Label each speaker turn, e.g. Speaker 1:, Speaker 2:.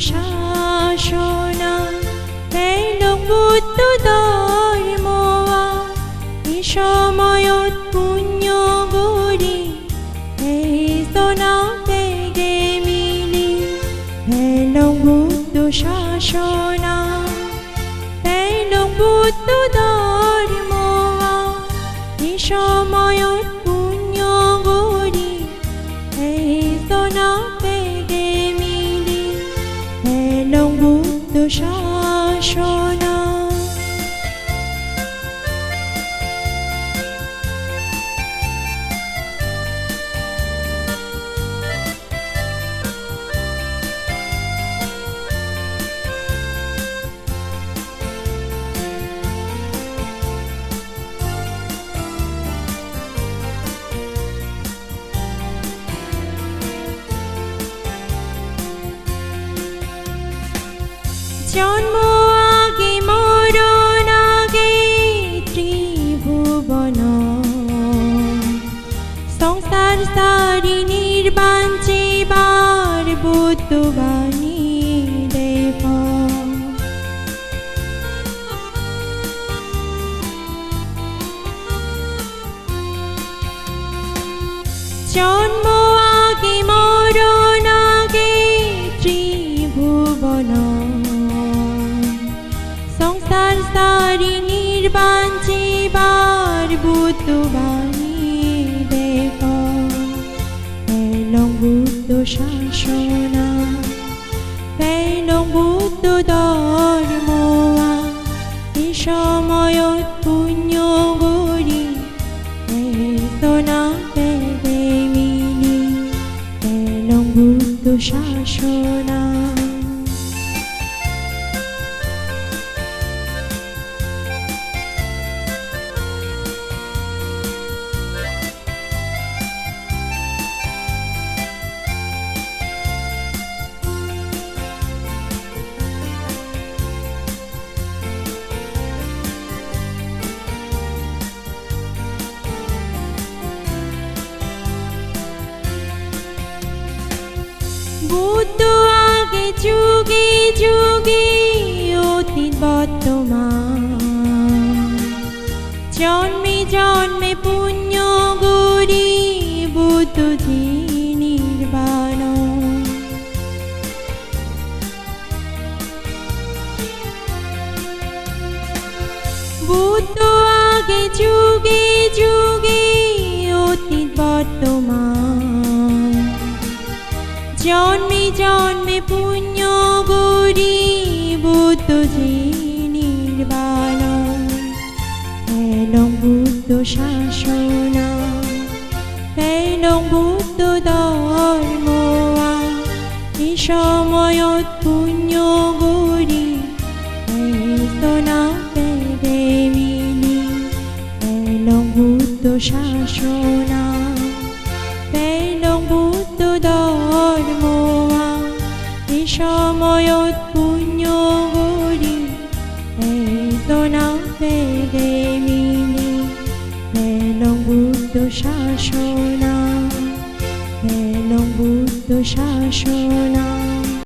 Speaker 1: শাসনা এলং বুদ্ধ ধর্ম সময়ত পুণ্য গরি এই সোনা পেগে মিলি এলং বুদ্ধ শাসনা এলং বুদ্ধ ধর্ম সময়ত পুণ্য গরি এই শাসনা। জন্ম আগে মরণ আগে ত্রিভুবন। সংসার সারি নির্বাণ চেবার বুদ্ধবাণী দেব। জন্ম আগে শাসনা। এলং বুদ্ধ ধর্ম এই সময়ত পুণ্য গরি সোনা পেগে মিলি শাসনা। বুদ্ধ আগে যুগে যুগে অতীত বর্তমান। জন্মে জন্মে পুণ্য গরি বুদ্ধ নির্বাণ। বুদ্ধ আগে যুগে যুগে অতীত বর্তমান। জন্মে জন্মে পুণ্য গরি বুদ্ধ যে নির্বাণ। এলং বুদ্ধ শাসনা এলং বুদ্ধ ধর্ম, এ সময়ত পুণ্য বুদ্ধ শাসনা পেলং বুদ্ধ শাসনা